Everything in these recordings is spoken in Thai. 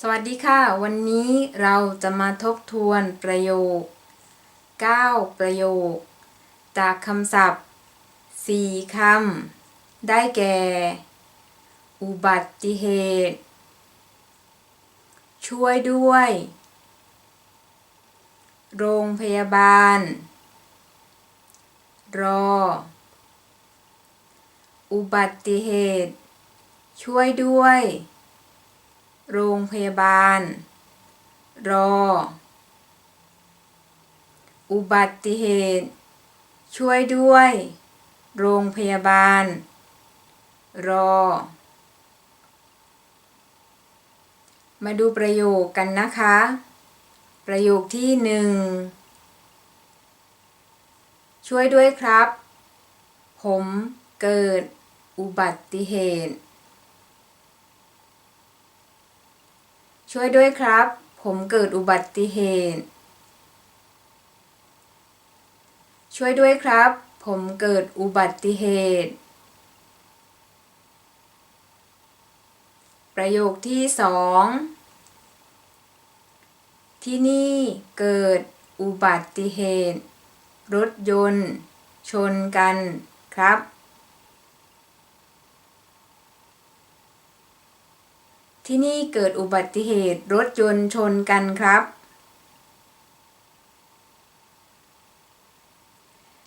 สวัสดีค่ะ วันนี้เราจะมาทบทวนประโยค 9 ประโยค จากคำศัพท์ 4 คำ ได้แก่ อุบัติเหตุ ช่วยด้วย โรงพยาบาล รอ อุบัติเหตุ ช่วยด้วย โรงพยาบาล รอ อุบัติเหตุ ช่วยด้วย โรงพยาบาล รอ มาดูประโยคกันนะคะ ประโยคที่หนึ่งช่วยด้วยครับ ผมเกิดอุบัติเหตุ ช่วยด้วยครับ ผมเกิดอุบัติเหตุ ช่วยด้วยครับ ผมเกิดอุบัติเหตุ ประโยคที่สองที่นี่เกิดอุบัติเหตุ รถยนต์ ชนกันครับ ที่นี่เกิดอุบัติเหตุรถยนต์ชนกันครับ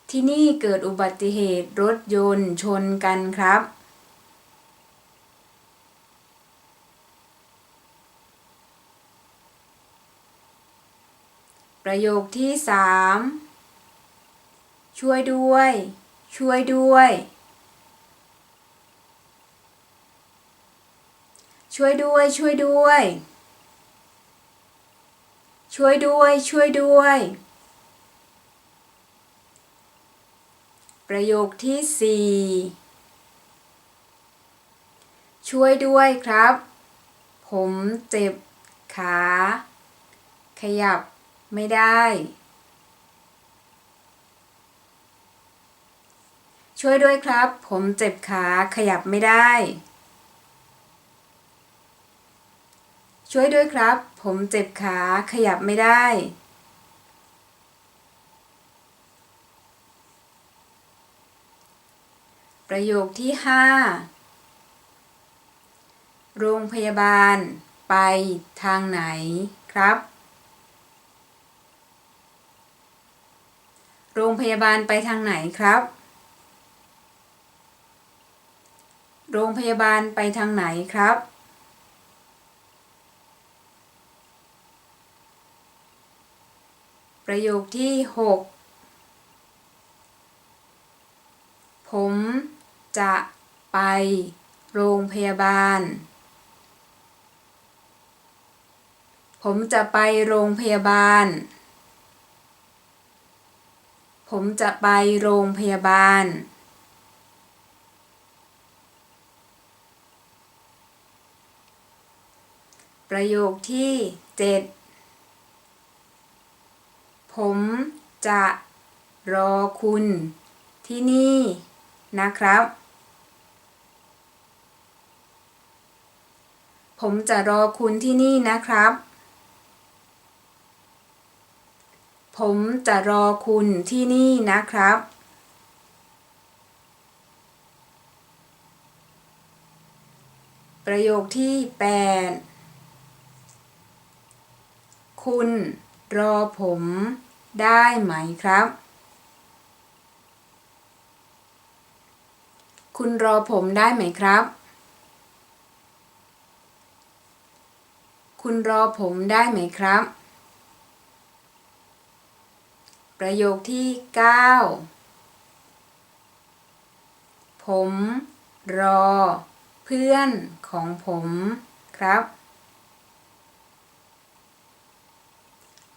ที่นี่เกิดอุบัติเหตุรถยนต์ชนกันครับ ประโยคที่สามช่วยด้วย ช่วยด้วย ช่วยด้วย ช่วยด้วย ช่วยด้วย ช่วยด้วย ประโยคที่สี่ช่วยด้วยครับ ผมเจ็บขา ขยับไม่ได้ ช่วยด้วยครับ ผมเจ็บขาขยับไม่ได้ ช่วยด้วยครับ ผมเจ็บขาขยับไม่ได้ ประโยคที่ห้าโรงพยาบาล ไปทางไหนครับ โรงพยาบาลไปทางไหนครับ โรงพยาบาลไปทางไหนครับ ประโยคที่ 6 ผมจะไปโรงพยาบาล ผมจะไปโรงพยาบาล ผมจะไปโรงพยาบาลประโยคที่ 7 ผมจะรอคุณที่นี่นะครับ ผมจะรอคุณที่นี่นะครับ ผมจะรอคุณที่นี่นะครับ ประโยคที่ 8 คุณรอผม ได้ไหมครับ คุณรอผมได้ไหมครับ คุณรอผมได้ไหมครับ ประโยคที่ 9 ผมรอเพื่อนของผมครับ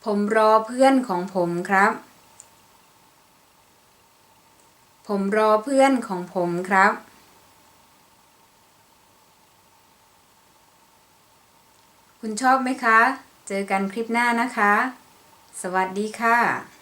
ผมรอเพื่อนของผมครับ ผมรอเพื่อนของผมครับ คุณชอบไหมคะ เจอกันคลิปหน้านะคะ สวัสดีค่ะ